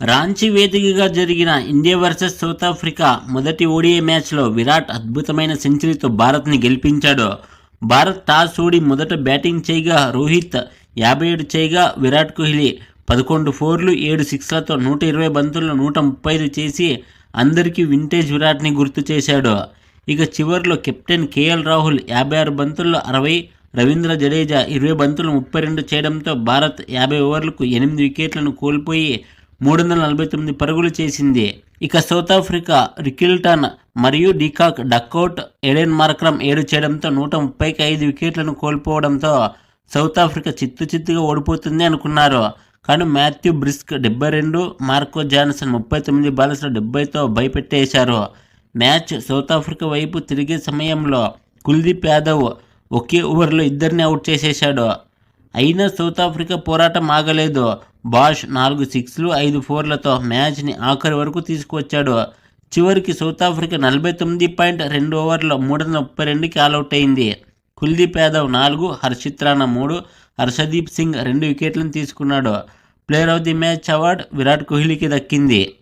రాంచీ వేదికగా జరిగిన India versus South Africa మొదటి ఓడిఐ మ్యాచ్లో విరాట్ అద్భుతమైన సెంచరీతో భారత్ని గెలిపించాడు. భారత్ టాస్ ఓడి మొదట బ్యాటింగ్ చేయగా రోహిత్ యాభై ఏడు చేయగా విరాట్ కోహ్లీ పదకొండు ఫోర్లు ఏడు సిక్స్లతో నూట ఇరవై బంతుల్లో నూట ముప్పై ఐదు చేసి అందరికీ వింటేజ్ విరాట్ని గుర్తు చేశాడు. ఇక చివరిలో కెప్టెన్ కేఎల్ రాహుల్ యాభై ఆరు బంతుల్లో అరవై రవీంద్ర జడేజా ఇరవై బంతులు ముప్పై రెండు చేయడంతో భారత్ యాభై ఓవర్లకు ఎనిమిది వికెట్లను కోల్పోయి మూడు వందల నలభై తొమ్మిది పరుగులు చేసింది. ఇక సౌత్ ఆఫ్రికా రికిల్టన్ మరియు de Kock duck out Aiden Markram ఏడు చేయడంతో నూట ముప్పైకి ఐదు వికెట్లను కోల్పోవడంతో సౌత్ ఆఫ్రికా చిత్తు చిత్తుగా ఓడిపోతుంది అనుకున్నారు. కానీ మాథ్యూ బ్రిస్క్ డెబ్బై రెండు మార్కో జాన్సన్ ముప్పై తొమ్మిది బాల్స్లో డెబ్బైతో భయపెట్టేశారు. మ్యాచ్ సౌత్ ఆఫ్రికా వైపు తిరిగే సమయంలో కుల్దీప్ యాదవ్ ఒకే ఓవర్లో ఇద్దరిని అవుట్ చేసేశాడు. అయినా సౌత్ ఆఫ్రికా పోరాటం ఆగలేదు. బాష్ నాలుగు సిక్స్లు ఐదు ఫోర్లతో మ్యాచ్ని ఆఖరి వరకు తీసుకువచ్చాడు. చివరికి సౌత్ ఆఫ్రికా నలభై తొమ్మిది పాయింట్ రెండు ఓవర్లో మూడు వందల ముప్పై రెండుకి ఆల్అవుట్ అయింది. కుల్దీప్ యాదవ్ నాలుగు హర్షిత్ రాణా మూడు హర్షదీప్ సింగ్ రెండు వికెట్లను తీసుకున్నాడు. Player of the match award Virat కోహ్లీకి దక్కింది.